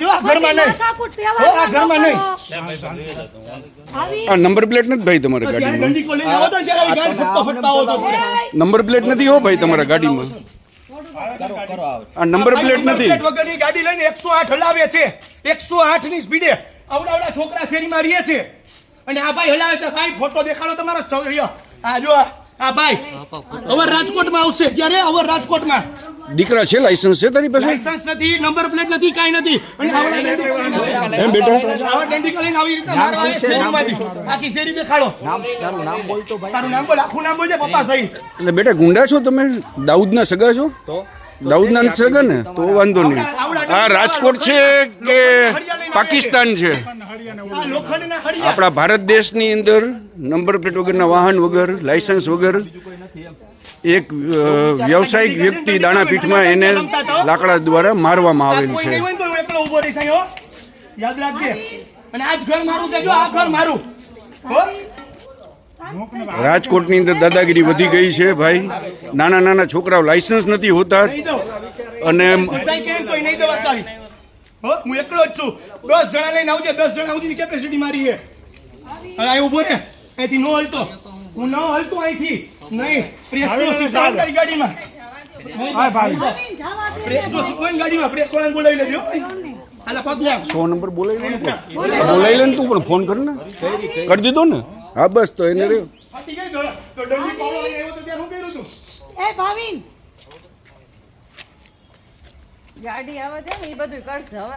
જો આ ઘરમાં નહીં. હો, આ ઘરમાં નહીં. આ નંબર પ્લેટ નથી ભાઈ તમારા ગાડીમાં. નંબર પ્લેટ નથી હો ભાઈ તમારા ગાડીમાં. આ નંબર પ્લેટ નથી. વગરની ગાડી લઈને 108 હલાવે છે. 108 ની સ્પીડે આવડાવડા આવડા છોકરા શેરીમાં રહે છે. અને આ ભાઈ હલાવે છે. ભાઈ ફોટો દેખાડો તમારો. ચૌરિયો આ જો આ ભાઈ હવે રાજકોટમાં આવશે. ક્યારે? હવે રાજકોટમાં. દીકરા છે લાયસન્સ છે તારી પાસે? લાયસન્સ નથી નંબર પ્લેટ નથી કાઈ નથી. અને આવડા એમ બેટા? આવા દંડીકો લઈને આવી રીતે મારવા આવે શેરીમાંથી. આખી શેરી દેખાડો. તારું નામ બોલ આખું નામ બોલજે પપ્પા સહી. એટલે બેટા ગુંડા છો તમે? દાઉદના સગા છો? દાઉદના સગા ને? તો વાંધો નહીં. આ રાજકોટ છે કે પાકિસ્તાન છે. આપણા ભારત દેશની અંદર નંબર પ્લેટ વગરના વાહન વગર લાયસન્સ વગર એક વ્યવસાયિક વ્યક્તિ દાણાપીઠમાં એને લાકડા દ્વારા મારવામાં આવેલું છે. યાદ રાખજે. અને ઘર મારું જો આ ઘર મારું. રાજકોટની અંદર દાદાગીરી વધી ગઈ છે ભાઈ. નાના નાના છોકરાઓ લાયસન્સ નથી હોતા. અને હો હું એકલો જ છું. દસ જણા લઈને આવજે દસ જણા સુધીની કેપેસિટી મારી છે. અહીં ઊભો રે. અહીંથી નો હલતો. હું ન હલતો અહીંથી. નહીં. પ્રેસનો સિસ્ટમ તારી ગાડીમાં. હા ભાઈ. પ્રેસનો સિસ્ટમ ગાડીમાં. પ્રેસ વાળાને બોલાવી લેજો સો નંબર બોલાવી લે બોલાવી લે ને તું પણ ફોન કર ને કરી દીધો ને? હા બસ તો એને રે ફાટી ગઈ તો. તો દંડી પાવડો લઈને આવ્યો તો ત્યારે હું કર્યું તું? એ ભાવિન. ગાડી આવે છે ને એ બધું કરશે હવે.